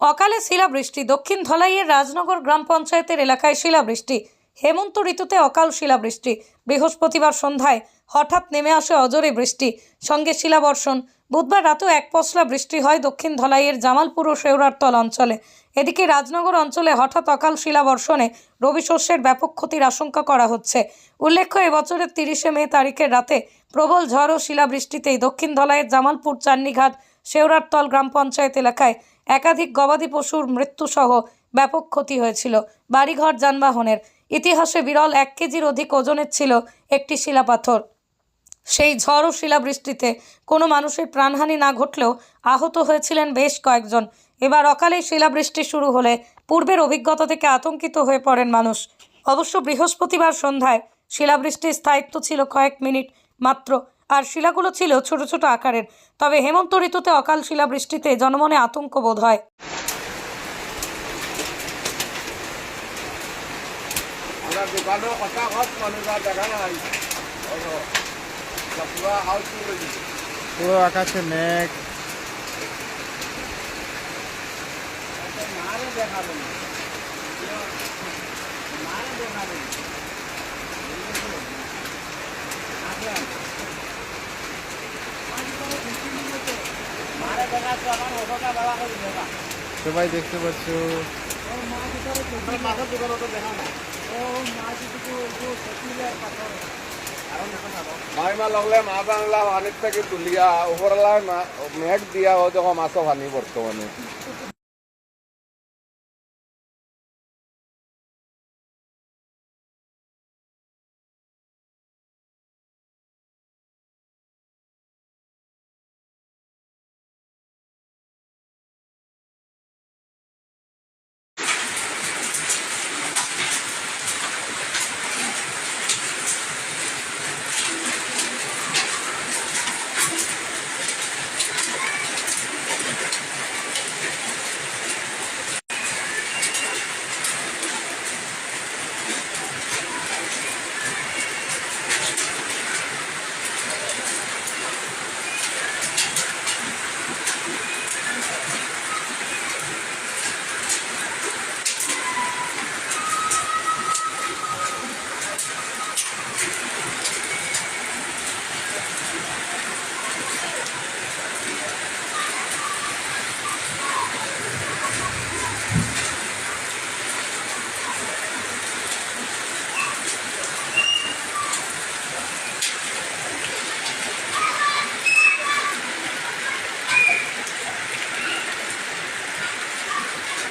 অকালে শিলাবৃষ্টি। দক্ষিণ ধলাইয়ের রাজনগর গ্রাম পঞ্চায়েতের এলাকায় শিলাবৃষ্টি। হেমন্ত ঋতুতে অকাল শিলাবৃষ্টি। বৃহস্পতিবার সন্ধ্যায় হঠাৎ নেমে আসে অজরে বৃষ্টি। সঙ্গে শিলাবর্ষণ। বুধবার রাতেও এক পশলা বৃষ্টি হয় দক্ষিণ ধলাইয়ের জামালপুর ও শেওড়ারতল অঞ্চলে। এদিকে রাজনগর অঞ্চলে হঠাৎ অকাল শিলাবর্ষণে রবি শস্যের ব্যাপক ক্ষতির আশঙ্কা করা হচ্ছে। উল্লেখ্য, এবছরের তিরিশে মে তারিখের রাতে প্রবল ঝড় ও শিলাবৃষ্টিতেই দক্ষিণ ধলাইয়ের জামালপুর চান্নিঘাট শেওড়ারতল গ্রাম পঞ্চায়েত এলাকায় একাধিক গবাদি পশুর মৃত্যুসহ ব্যাপক ক্ষতি হয়েছিল। বাড়িঘর যানবাহনের ইতিহাসে বিরল এক কেজির অধিক ওজনের ছিল একটি শিলাপাথর। সেই ঝড় ও শিলাবৃষ্টিতে কোনো মানুষের প্রাণহানি না ঘটলেও আহত হয়েছিলেন বেশ কয়েকজন। এবার অকালেই শিলাবৃষ্টি শুরু হলে পূর্বের অভিজ্ঞতা থেকে আতঙ্কিত হয়ে পড়েন মানুষ। অবশ্য বৃহস্পতিবার সন্ধ্যায় শিলাবৃষ্টির স্থায়িত্ব ছিল কয়েক মিনিট মাত্র। আর শিলাগুলো ছিল ছোট ছোট আকারের। তবে হেমন্ত ঋতুতে অকাল শিলাবৃষ্টিতে জনমনে আতঙ্ক বোধ হয়। পুরা আকাশে মেঘ। সবাই দেখতে পাচ্ছ। লগলে মাছ আনলাম পানির থেকে তুলিয়া উপরলা মেঘ দিয়া ও দেখো মাছ ভানি বর্তমানে